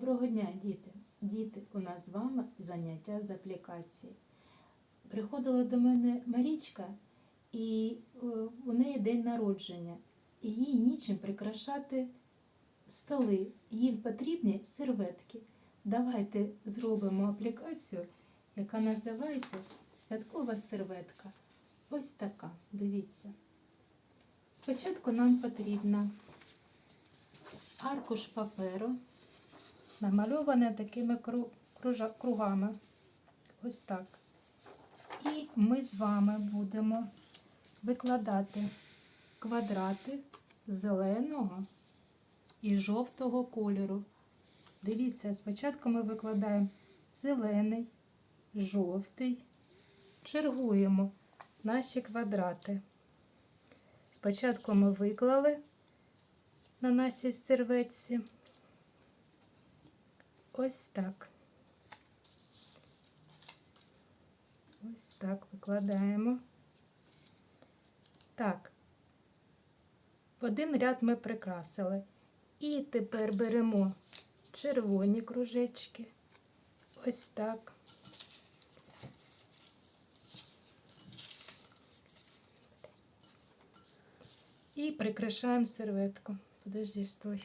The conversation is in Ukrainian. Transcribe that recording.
Доброго дня, діти! Діти, у нас з вами заняття з аплікації. Приходила до мене Марічка, і е, у неї день народження, і їй нічим прикрашати столи. Їм потрібні серветки. Давайте зробимо аплікацію, яка називається Святкова серветка. Ось така. Дивіться. Спочатку нам потрібно аркуш паперу намальоване такими кругами. Ось так. І ми з вами будемо викладати квадрати зеленого і жовтого кольору. Дивіться, спочатку ми викладаємо зелений, жовтий, чергуємо наші квадрати. Спочатку ми виклали на нашій серветці. Ось так. Ось так викладаємо. Так. Один ряд ми прикрасили. І тепер беремо червоні кружечки. Ось так. І прикрашаємо серветку. Подожди, стой.